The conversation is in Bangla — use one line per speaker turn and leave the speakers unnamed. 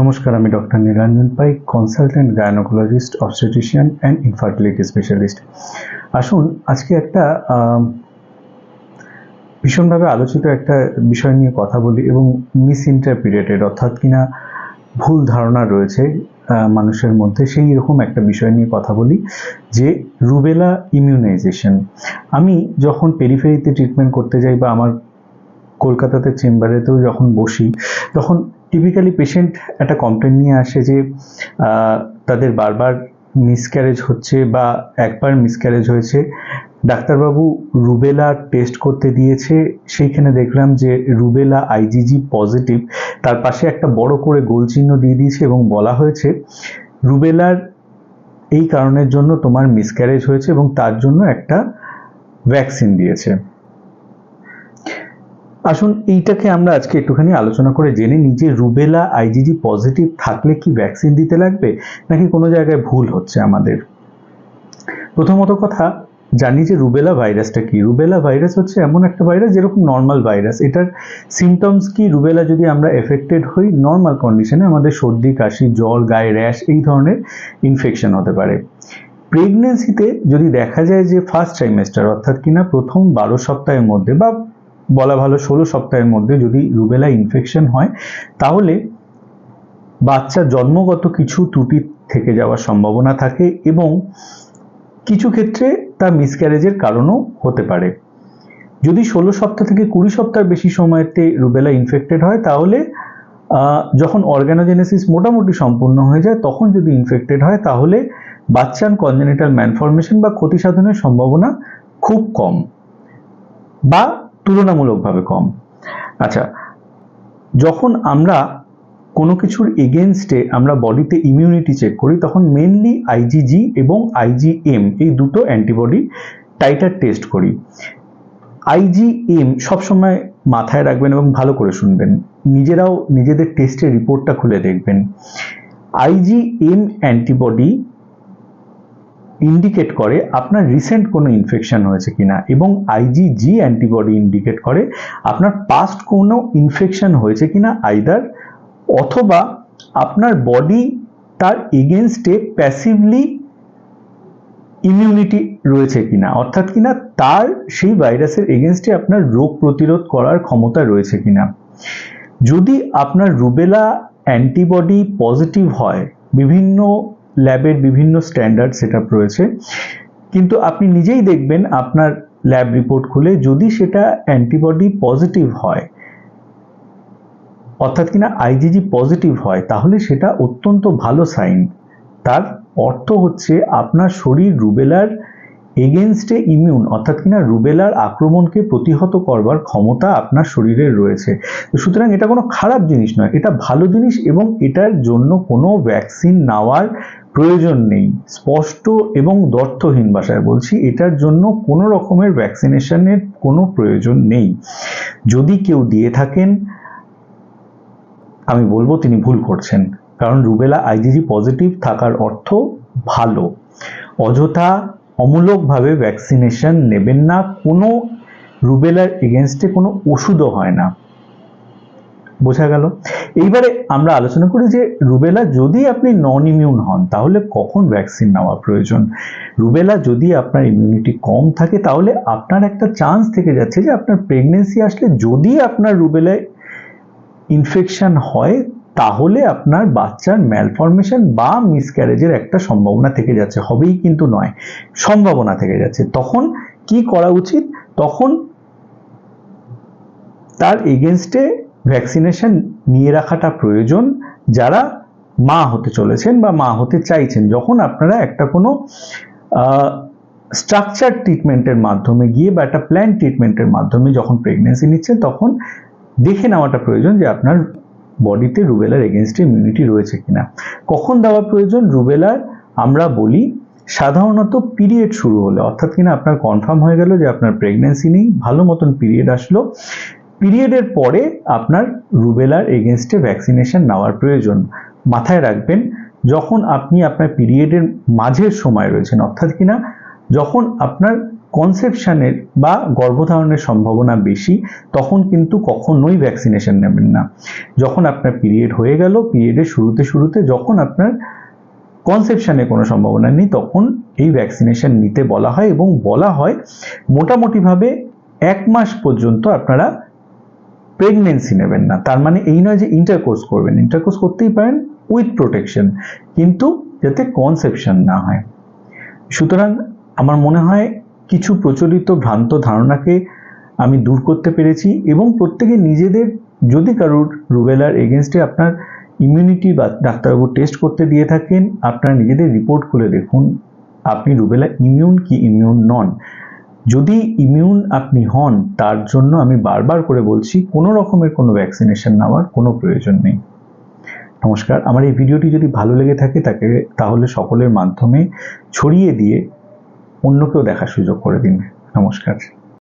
নমস্কার, আমি doctor Niranjan Pai consultant gynaecologist obstetrician and infertility specialist আসুন, আজকে একটা ভীষণভাবে আলোচিত একটা বিষয় নিয়ে কথা বলি এবং মিস ইন্টারপ্রিটেড অর্থাৎ কিনা ভুল ধারণা রয়েছে মানুষের মধ্যে, সেই রকম একটা বিষয় নিয়ে কথা বলি, যে রুবেলা ইমিউনাইজেশন আমি যখন পেরিফেরিতে ট্রিটমেন্ট করতে যাই বা আমার কলকাতাতে চেম্বারেতেও যখন বসি, তখন টিপিক্যালি পেশেন্ট একটা কমপ্লেন নিয়ে আসে যে তাদের বারবার মিসক্যারেজ হচ্ছে বা একবার মিসক্যারেজ হয়েছে। ডাক্তারবাবু রুবেলা টেস্ট করতে দিয়েছে, সেইখানে দেখলাম যে রুবেলা আইজিজি পজিটিভ তার পাশে একটা বড় করে গোল চিহ্ন দিয়ে দিয়েছে এবং বলা হয়েছে, রুবেলার এই কারণের জন্য তোমার মিসক্যারেজ হয়েছে এবং তার জন্য একটা ভ্যাকসিন দিয়েছে। আসুন, এইটাকে আমরা আজকে একটুখানি আলোচনা করে জেনে নিই যে রুবেলা আইজিজি পজিটিভ থাকলে কি ভ্যাকসিন দিতে লাগবে, নাকি কোনো জায়গায় ভুল হচ্ছে আমাদের? প্রথমত কথা, জানি যে রুবেলা ভাইরাসটা কি। রুবেলা ভাইরাস হচ্ছে এমন একটা ভাইরাস যেরকম নর্মাল ভাইরাস। এটার সিমটমস কি? রুবেলা যদি আমরা এফেক্টেড হই নর্মাল কন্ডিশনে আমাদের সর্দি, কাশি, জ্বর, গায়ে র্যাশ, এই ধরনের ইনফেকশন হতে পারে। প্রেগনেন্সিতে যদি দেখা যায় যে ফার্স্ট ট্রাইমেস্টার অর্থাৎ কিনা প্রথম বারো সপ্তাহের মধ্যে বা বলা ভালো ষোলো সপ্তাহের মধ্যে যদি রুবেলা ইনফেকশন হয়, তাহলে বাচ্চার জন্মগত কিছু ত্রুটি থেকে যাওয়ার সম্ভাবনা থাকে এবং কিছু ক্ষেত্রে তা মিসক্যারেজের কারণও হতে পারে। যদি ষোলো সপ্তাহ থেকে কুড়ি সপ্তাহ বেশি সময়তে রুবেলা ইনফেক্টেড হয়, তাহলে যখন অর্গানোজেনেসিস মোটামুটি সম্পূর্ণ হয়ে যায়, তখন যদি ইনফেক্টেড হয়, তাহলে বাচ্চার কনজেনিটাল ম্যানফরমেশন বা ক্ষতি সাধনের সম্ভাবনা খুব কম। বা তুলনামূলকভাবে কম। আচ্ছা যখন আমরা কোনো কিছুর এগেনস্টে আমরা বডিতে ইমিউনিটি চেক করি, তখন মেনলি আইজিজি এবং আইজিএম এই দুটো অ্যান্টিবডি টাইটার টেস্ট করি। আইজিএম সবসময় মাথায় রাখবেন এবং ভালো করে শুনবেন। নিজেরাও নিজেদের টেস্টের রিপোর্টটা খুলে দেখবেন। আইজিএম অ্যান্টিবডি ইন্ডিকেট করে আপনার রিসেন্ট কোনো ইনফেকশন হয়েছে কিনা এবং আইজিজি অ্যান্টিবডি ইন্ডিকেট করে আপনার পাস্ট কোনো ইনফেকশন হয়েছে কিনা আইদার অথবা আপনার বডি তার এগেনস্টে প্যাসিভলি ইমিউনিটি রয়েছে কিনা, অর্থাৎ কিনা তার সেই ভাইরাসের এগেনস্টে আপনার রোগ প্রতিরোধ করার ক্ষমতা রয়েছে কিনা। যদি আপনার রুবেলা অ্যান্টিবডি পজিটিভ হয়, বিভিন্ন ল্যাবের বিভিন্ন স্ট্যান্ডার্ড সেট রয়েছে। কিন্তু আপনি নিজেই দেখবেন আপনার ল্যাব রিপোর্ট খুলে যদি সেটা অ্যান্টিবডি পজিটিভ হয়, অর্থাৎ কিনা আইজিজি পজিটিভ হয়, তাহলে সেটা অত্যন্ত ভালো সাইন তার অর্থ হচ্ছে আপনার শরীর রুবেলার এগেনস্টে ইমিউন অর্থাৎ কিনা রুবেলার আক্রমণকে প্রতিহত করবার ক্ষমতা আপনার শরীরের রয়েছে। সুতরাং এটা কোনো খারাপ জিনিস নয়, এটা ভালো জিনিস এবং এটার জন্য কোনো ভ্যাকসিন নেওয়ার প্রয়োজন নেই। স্পষ্ট এবং দর্থহীন ভাষায় বলছি, এটার জন্য কোনো রকমের ভ্যাকসিনেশনের কোনো প্রয়োজন নেই। যদি কেউ দিয়ে থাকেন, আমি বলব তিনি ভুল করছেন, কারণ রুবেলা আইজিজি পজিটিভ থাকার অর্থ ভালো। অযথা অমূলকভাবে ভ্যাকসিনেশন নেবেন না, কোনো রুবেলার এগেনস্টে কোনো ওষুধও হয় না। বোঝা গেল? এইবারে আমরা আলোচনা করি যে রুবেলা যদি আপনি নন ইমিউন হন, তাহলে কখন ভ্যাকসিন নেওয়া প্রয়োজন? রুবেলা যদি আপনার ইমিউনিটি কম থাকে, তাহলে আপনার একটা চান্স থেকে যাচ্ছে যে আপনার প্রেগনেন্সি আসলে যদি আপনার রুবেলায় ইনফেকশন হয় তাহলে আপনার বাচ্চার ম্যালফরমেশন বা মিসক্যারেজের একটা সম্ভাবনা থেকে যাচ্ছে। হবেই কিন্তু নয়, সম্ভাবনা থেকে যাচ্ছে। তখন কি করা উচিত? তখন তার এগেনস্টে ভ্যাকসিনেশন নিয়ে রাখাটা প্রয়োজন। যারা মা হতে চলেছেন বা মা হতে চাইছেন, যখন আপনারা একটা কোনো স্ট্রাকচার ট্রিটমেন্টের মাধ্যমে গিয়ে বা একটা প্ল্যান ট্রিটমেন্টের মাধ্যমে যখন প্রেগনেন্সি নিচ্ছেন, তখন দেখে নেওয়াটা প্রয়োজন যে আপনার বডিতে রুবেলার এগেনস্টে ইমিউনিটি রয়েছে কিনা? কখন দেওয়া প্রয়োজন? রুবেলার আমরা বলি সাধারণত পিরিয়ড শুরু হলে। অর্থাৎ কিনা আপনার কনফার্ম হয়ে গেল যে আপনার প্রেগনেন্সি নেই, ভালো মতন পিরিয়ড আসলো। পিরিয়ডের পরে আপনার রুবেলার এগেনস্টে ভ্যাকসিনেশন নেওয়ার প্রয়োজন। মাথায় রাখবেন, যখন আপনি আপনার পিরিয়ডের মাঝের সময় রয়েছেন, অর্থাৎ কিনা যখন আপনার কনসেপশনের বা গর্ভধারণের সম্ভাবনা বেশি, তখন কিন্তু কখনোই ভ্যাকসিনেশন নেবেন না। যখন আপনার পিরিয়ড হয়ে গেল পিরিয়ডের শুরুতে শুরুতে যখন আপনার কনসেপশনের কোনো সম্ভাবনা নেই, তখন এই ভ্যাকসিনেশন নিতে বলা হয় এবং বলা হয় মোটামুটিভাবে এক মাস পর্যন্ত আপনারা প্রেগনেন্সি নেবেন না। তার মানে এই নয় যে ইন্টারকোর্স করবেন। ইন্টারকোর্স করতেই পারেন উইথ প্রোটেকশন কিন্তু যাতে কনসেপশন না হয়। সুতরাং আমার মনে হয় কিছু প্রচলিত ভ্রান্ত ধারণাকে আমি দূর করতে পেরেছি এবং প্রত্যেকে নিজেদের, যদি কারোর রুবেলার এগেনস্টে আপনার ইমিউনিটি বা ডাক্তারবাবু টেস্ট করতে দিয়ে থাকেন, আপনারা নিজেদের রিপোর্ট খুলে দেখুন, আপনি রুবেলা ইমিউন কি ইমিউন নন? যদি ইমিউন আপনি হন, তার জন্য আমি বারবার করে বলছি, কোনো রকমের কোনো ভ্যাকসিনেশন নেওয়ার কোনো প্রয়োজন নেই। নমস্কার, আমার এই ভিডিওটি যদি ভালো লেগে থাকে, তাকে, তাহলে সকলের মাধ্যমে ছড়িয়ে দিয়ে অন্যকেও দেখার সুযোগ করে দিন। নমস্কার।